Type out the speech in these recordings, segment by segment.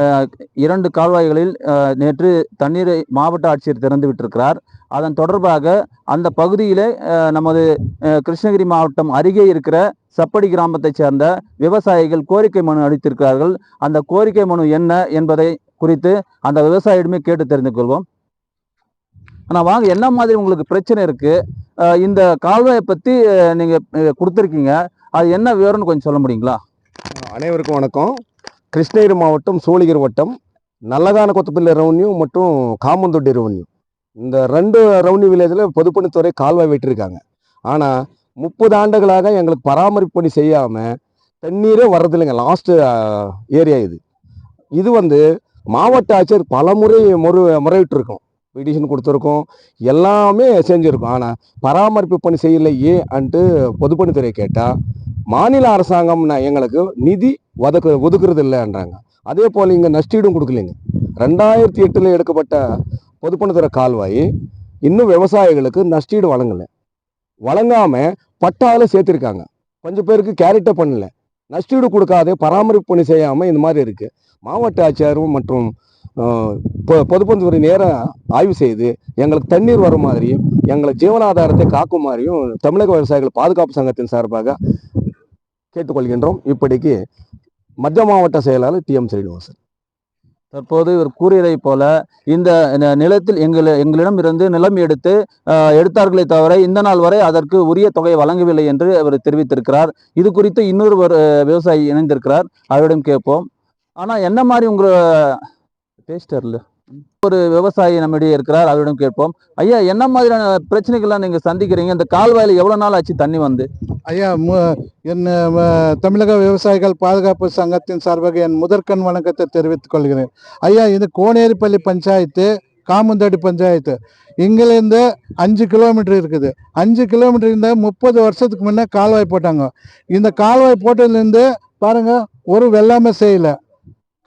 அஹ், இரண்டு கால்வாய்களில் அஹ், நேற்று தண்ணீரை மாவட்ட ஆட்சியர் திறந்து விட்டிருக்கிறார். அதன் தொடர்பாக அந்த பகுதியிலே நமது கிருஷ்ணகிரி மாவட்டம் அருகே இருக்கிற சப்படி கிராமத்தைச் சேர்ந்த விவசாயிகள் கோரிக்கை மனு அளித்திருக்கிறார்கள். அந்த கோரிக்கை மனு என்ன என்பதை குறித்து அந்த விவசாயியிடமே கேட்டு தெரிந்து கொள்வோம். ஆனால் வாங்க என்ன மாதிரி உங்களுக்கு பிரச்சனை இருக்கு? அஹ், இந்த கால்வாயை பற்றி நீங்கள் நீங்க அது என்ன விவரம்னு கொஞ்சம் சொல்ல முடியுங்களா? அனைவருக்கும் வணக்கம். கிருஷ்ணகிரி மாவட்டம் சோழிகர் வட்டம் நல்லகான கொத்தப்பள்ளி ரெவன்யூ மற்றும் காமந்தொட்டி ரெவன்யூ இந்த ரெண்டு ரெவன்யூ வில்லேஜில் பொதுப்பணித்துறை கால்வாய் வெட்டியிருக்காங்க ஆனால் முப்பது ஆண்டுகளாக எங்களுக்கு பராமரிப்பு பணி செய்யாமல் தண்ணீரே வர்றதில்லைங்க. லாஸ்ட்டு ஏரியா இது. இது வந்து மாவட்ட ஆட்சியர் பலமுறை முறை முறையிட்டிருக்கோம். பிடிஷன் கொடுத்துருக்கோம். எல்லாமே செஞ்சுருக்கோம். ஆனால் பராமரிப்பு பணி செய்யலையே அன்ட்டு பொதுப்பணித்துறை கேட்டால் மாநில அரசாங்கம்னா எங்களுக்கு நிதி ஒதுக்கு ஒதுக்குறது இல்லைன்றாங்க அதே போல் இங்கே நஷ்டீடும் கொடுக்கலைங்க. ரெண்டாயிரத்தி எட்டில் எடுக்கப்பட்ட பொதுப்பணித்துறை கால்வாய் இன்னும் விவசாயிகளுக்கு நஷ்டீடு வழங்கலை. வழங்காமல் பட்டாவில் சேர்த்துருக்காங்க. கொஞ்சம் பேருக்கு கேரக்டர் பண்ணல. நஷ்டீடு கொடுக்காதே பராமரிப்பு பணி செய்யாமல் இந்த மாதிரி இருக்குது மாவட்ட ஆட்சியரும் மற்றும் அஹ், பொ- ஆய்வு செய்து எங்களுக்கு தண்ணீர் வர மாதிரியும் எங்களை ஜீவனாதாரத்தை காக்கும் மாதிரியும் தமிழக விவசாயிகள் பாதுகாப்பு சங்கத்தின் சார்பாக கேட்டுக்கொள்கின்றோம். இப்படிக்கு மத்திய மாவட்ட செயலாளர் டி எம் ஸ்ரீனிவாசன். தற்போது இவர் கூறியதை போல இந்த நிலத்தில் எங்களை எங்களிடம் இருந்து நிலம் எடுத்து எடுத்தார்களே தவிர இந்த நாள் வரை அதற்கு உரிய தொகை வழங்கவில்லை என்று அவர் தெரிவித்திருக்கிறார். இது குறித்து இன்னொரு ஒரு விவசாயி இணைந்திருக்கிறார். அவரிடம் கேட்போம். ஆனால் என்ன மாதிரி உங்கள் பேஸ்டர்ல ஒரு விவசாயி நம்மிடையே இருக்கிறார் அவரிடம் கேட்போம். ஐயா என்ன மாதிரியான பிரச்சனைகள்லாம் நீங்கள் சந்திக்கிறீங்க? இந்த கால்வாயில் எவ்வளோ நாள் ஆச்சு தண்ணி வந்து? ஐயா மு- என் தமிழக விவசாயிகள் பாதுகாப்பு சங்கத்தின் சார்பாக என் முதற்கண் வணக்கத்தை தெரிவித்துக் கொள்கிறேன். ஐயா இது கோனேரிப்பள்ளி பஞ்சாயத்து காமுந்தடி பஞ்சாயத்து. இங்கிலேருந்து அஞ்சு கிலோமீட்டர் இருக்குது. அஞ்சு கிலோமீட்டர் இருந்தால் முப்பது வருஷத்துக்கு முன்னே கால்வாய் போட்டாங்க. இந்த கால்வாய் போட்டதுலேருந்து பாருங்கள் ஒரு வெள்ளாமை செய்யல.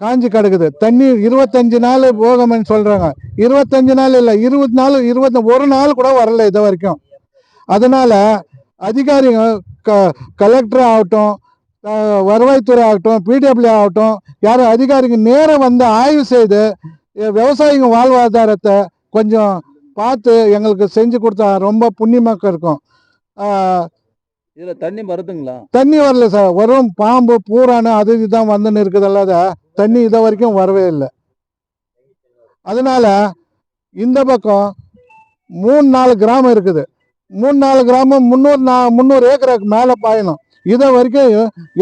காஞ்சி கிடக்குது. தண்ணி இருபத்தஞ்சு நாள் போகமன்னு சொல்கிறாங்க இருபத்தஞ்சு நாள் இல்லை இருபது நாள் இருபத்தி ஒரு நாள் கூட வரல இது வரைக்கும். அதனால் அதிகாரிகள் க கலெக்டர் ஆகட்டும் வருவாய்த்துறை ஆகட்டும் பிடபிள்யூ ஆகட்டும் யாரும் அதிகாரிங்க நேரம் வந்து ஆய்வு செய்து விவசாயிங்க வாழ்வாதாரத்தை கொஞ்சம் பார்த்து எங்களுக்கு செஞ்சு கொடுத்தா ரொம்ப புண்ணியமாக இருக்கும். இதுல தண்ணி வருதுங்களா? தண்ணி வரல சார். வரும் பாம்பு பூரானு அது இதுதான் வந்துன்னு இருக்குது அல்லாத தண்ணி இதை வரைக்கும் வரவே இல்லை. அதனால இந்த பக்கம் மூணு நாலு கிராமம் இருக்குது. மூணு நாலு கிராமம் முந்நூறு நா முந்நூறு ஏக்கருக்கு மேலே பாயணும். இதை வரைக்கும்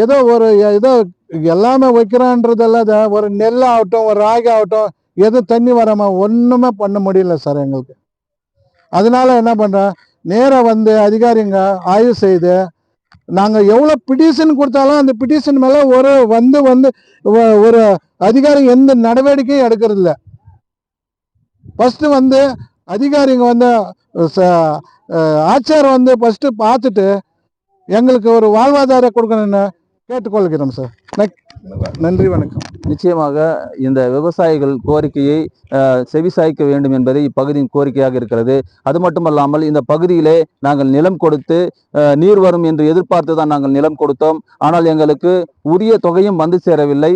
ஏதோ ஒரு ஏதோ எல்லாமே வைக்கிறான்றதெல்லாம் ஒரு நெல் ஆகட்டும் ஒரு ராகி ஆகட்டும் எதுவும் தண்ணி வராமல் ஒன்றுமே பண்ண முடியல சார் எங்களுக்கு. அதனால என்ன பண்ணுறேன் நேராக வந்து அதிகாரிங்க ஆய்வு செய்து நாங்கள் எவ்வளோ பிடிஷன் கொடுத்தாலும் அந்த பிடிஷன் மேலே ஒரு வந்து வந்து ஒரு அதிகாரி எந்த நடவடிக்கையும் எடுக்கிறது ஃபஸ்ட்டு வந்து அதிகாரிங்க வந்து ச- ஆச்சார் வந்து ஃபஸ்ட்டு பார்த்துட்டு எங்களுக்கு ஒரு வாழ்வாதாரம் கொடுக்கணும்னு கேட்டுக்கொள்கிறோம் சார். நன்றி வணக்கம். நிச்சயமாக இந்த விவசாயிகள் கோரிக்கையை செவிசாய்க்க வேண்டும் என்பது இப்பகுதியின் கோரிக்கையாக இருக்கிறது. அது மட்டுமல்லாமல் இந்த பகுதியிலே நாங்கள் நிலம் கொடுத்து நீர் வரும் என்று எதிர்பார்த்து தான் நாங்கள் நிலம் கொடுத்தோம். ஆனால் எங்களுக்கு உரிய தொகையும் வந்து சேரவில்லை.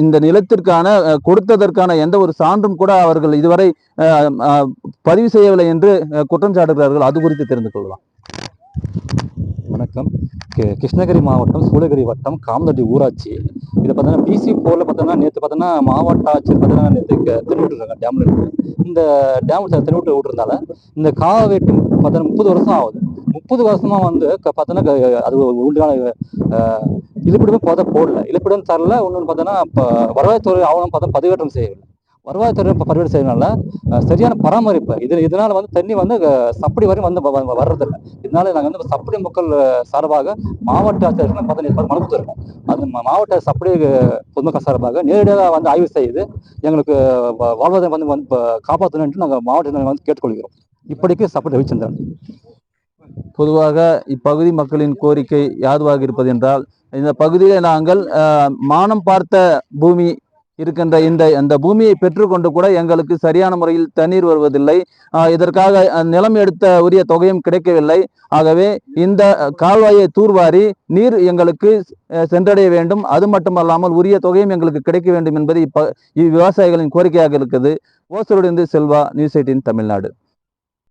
இந்த நிலத்திற்கான கொடுத்ததற்கான எந்த ஒரு சான்றும் கூட அவர்கள் இதுவரை அஹ், பதிவு செய்யவில்லை என்று குற்றம் சாட்டுகிறார்கள். அது குறித்து தெரிந்து கொள்ளலாம். வணக்கம். கிருஷ்ணகிரி மாவட்டம் சூளகிரி வட்டம் காமதட்டி ஊராட்சி. இதை பார்த்தீங்கன்னா பிசி போரில் பார்த்தோன்னா நேற்று பார்த்தோன்னா மாவட்ட ஆட்சியர் பார்த்தோன்னா நேற்று திருவிட்டுருக்காங்க டேம்ல இந்த டேம் திருவிட்டு விட்டு இந்த காவேட்டு பார்த்தோன்னா முப்பது வருஷம் ஆகுது. முப்பது வருஷமா வந்து பார்த்தோன்னா அது உண்டான அஹ், பார்த்தா போடல. இழுப்பிடம் தரல. ஒன்று பார்த்தோன்னா இப்போ வருவாய்த்துறை ஆவணம் பார்த்தா பதிவேற்றம் செய்யவில்லை. வருவாய்த்துறை இப்போ பதிவேற்றம் செய்யறதுனால சரியான பராமரிப்பு. இது இதனால வந்து தண்ணி வந்து சப்படி வரையும் வந்து வ- வர்றதில்லை. இதனால நாங்கள் வந்து சப்படி மக்கள் சார்பாக மாவட்ட ஆட்சியர்கள் பார்த்தா மனு கொடுத்துருக்கோம் அது மாவட்ட சப்படி பொதுமக்கள் சார்பாக நேரடியாக வந்து ஆய்வு செய்து எங்களுக்கு வ- வாழ்வாதாரம் வந்து வந்து ப- நாங்கள் மாவட்ட வந்து கேட்டுக்கொள்கிறோம். இப்படிக்கு சப்படி ரவிச்சந்திரன் பொதுவாக இப்பகுதி மக்களின் கோரிக்கை யாதுவாக இருப்பது என்றால் இந்த பகுதியில் நாங்கள் மானம் பார்த்த பூமி இருக்கின்ற இந்த அந்த பூமியை பெற்றுக்கொண்டு கூட எங்களுக்கு சரியான முறையில் தண்ணீர் வருவதில்லை. இதற்காக நிலம் எடுத்த உரிய தொகையும் கிடைக்கவில்லை. ஆகவே இந்த கால்வாயை தூர்வாரி நீர் எங்களுக்கு சென்றடைய வேண்டும். அது மட்டுமல்லாமல் உரிய தொகையும் எங்களுக்கு கிடைக்க வேண்டும் என்பது இப்ப இவ்விவசாயிகளின் கோரிக்கையாக இருக்குது. ஓசூரிலிருந்து செல்வா நியூஸ் எயிட்டின் தமிழ்நாடு.